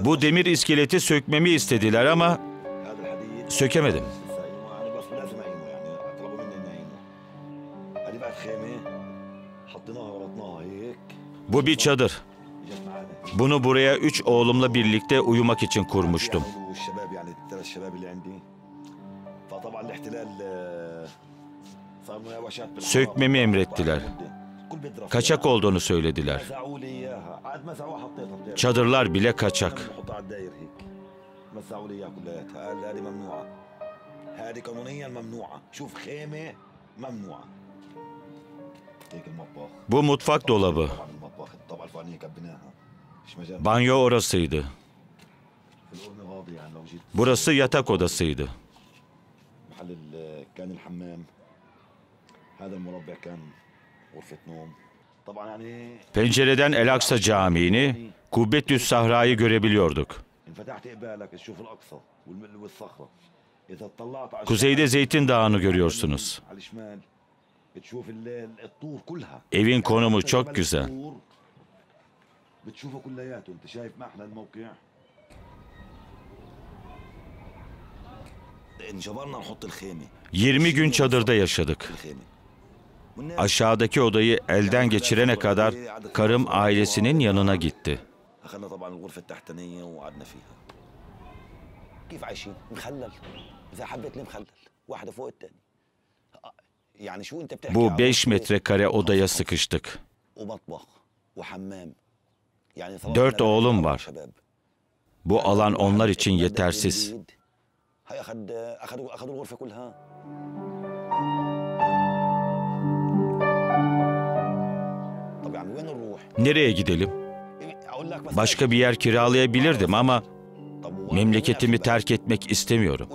Bu demir iskeleti sökmemi istediler ama sökemedim. Bu bir çadır. Bunu buraya üç oğlumla birlikte uyumak için kurmuştum. Sökmemi emrettiler. Kaçak olduğunu söylediler. مزعوا لي اياها عاد مزعوها حطيتها بتعرف. Çadırlar bile kaçak. بحطها على الداير هيك مزعوا لي اياها كلياتها قال هذه ممنوعه هذه قانونيا ممنوعه شوف خيمه ممنوعه هيك المطبخ Bu mutfak dolabı. طبعا المطبخ الطبقه الفوقانيه كبناها مش مجال Banyo orasıydı. في القرن غاضي يعني لو جيت Burası yatak odasıydı. محل ال- كان الحمام هذا المربع كان غرفة نوم طبعا يعني Pencereden El Aksa Camii'ni, Kubbetü Sahra'yı görebiliyorduk. Kuzeyde Zeytin Dağı'nı görüyorsunuz. Evin konumu çok güzel. Yirmi gün çadırda yaşadık. Aşağıdaki odayı elden geçirene kadar karım ailesinin yanına gitti. Bu 5 metrekare odaya sıkıştık. Dört oğlum var. Bu alan onlar için yetersiz. Nereye gidelim? Başka bir yer kiralayabilirdim ama memleketimi terk etmek istemiyorum.